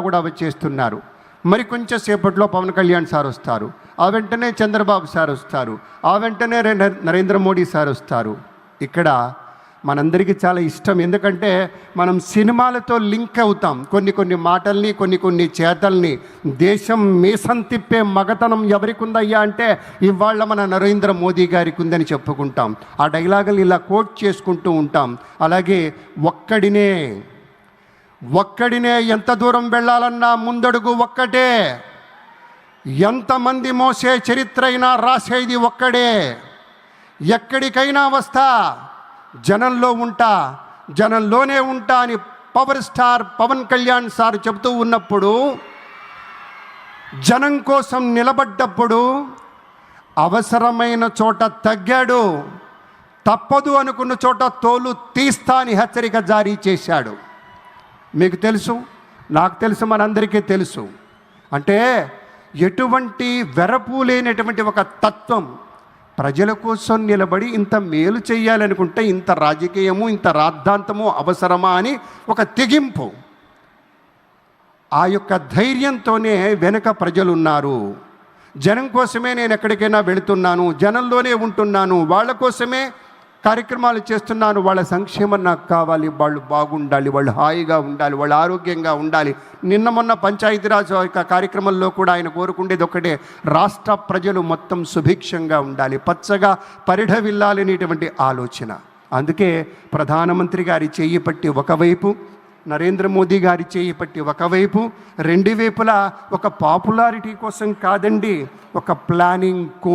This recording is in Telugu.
కూడా వచ్చేస్తున్నారు మరి కొంచెం సేపట్లో పవన్ కళ్యాణ్ సార్ వస్తారు. ఆ వెంటనే చంద్రబాబు సార్ వస్తారు. ఆ వెంటనే నరేంద్ర మోడీ సార్ వస్తారు. ఇక్కడ మనందరికీ చాలా ఇష్టం. ఎందుకంటే మనం సినిమాలతో లింక్ అవుతాం. కొన్ని కొన్ని మాటల్ని కొన్ని కొన్ని చేతల్ని. దేశం మీసం తిప్పే మగతనం ఎవరికి ఉందయ్యా అంటే ఇవాళ మన నరేంద్ర మోదీ గారికి ఉందని చెప్పుకుంటాం. ఆ డైలాగులు ఇలా కోట్ చేసుకుంటూ ఉంటాం. అలాగే ఒక్కడినే ఒక్కడినే ఎంత దూరం వెళ్ళాలన్నా ముందడుగు ఒక్కటే. ఎంతమంది మోసే చరిత్ర అయినా రాసేది ఒక్కడే. ఎక్కడికైనా వస్తా జనంలో ఉంటా జనంలోనే ఉంటా అని power star Pawan Kalyan sir చెబుతూ ఉన్నప్పుడు జనం కోసం నిలబడ్డప్పుడు అవసరమైన చోట తగ్గాడు తప్పదు అనుకున్న చోట తోలు తీస్తా అని హెచ్చరిక జారీ చేశాడు. మీకు తెలుసు నాకు తెలుసు మనందరికీ తెలుసు. అంటే ఎటువంటి వెరపు లేనటువంటి ఒక తత్వం ప్రజల కోసం నిలబడి ఇంత మేలు చేయాలనుకుంటే ఇంత రాజకీయము ఇంత రాద్ధాంతము అవసరమా అని ఒక తెగింపు. ఆ యొక్క ధైర్యంతోనే వెనుక ప్రజలున్నారు. జనం కోసమే నేను ఎక్కడికైనా వెళుతున్నాను జనంలోనే ఉంటున్నాను వాళ్ళ కోసమే కార్యక్రమాలు చేస్తున్నాను వాళ్ళ సంక్షేమం నాకు కావాలి వాళ్ళు బాగుండాలి వాళ్ళు హాయిగా ఉండాలి వాళ్ళు ఆరోగ్యంగా ఉండాలి. నిన్న మొన్న పంచాయతీరాజ్ యొక్క కార్యక్రమంలో కూడా ఆయన కోరుకుండేది ఒకటే రాష్ట్ర ప్రజలు మొత్తం సుభిక్షంగా ఉండాలి పచ్చగా పరిఢవిల్లాలనేటువంటి ఆలోచన. అందుకే ప్రధానమంత్రి గారి చేయి పట్టి ఒకవైపు నరేంద్ర మోదీ గారి చేయి పట్టి ఒకవైపు రెండు వైపులా ఒక పాపులారిటీ కోసం కాదండి ఒక ప్లానింగ్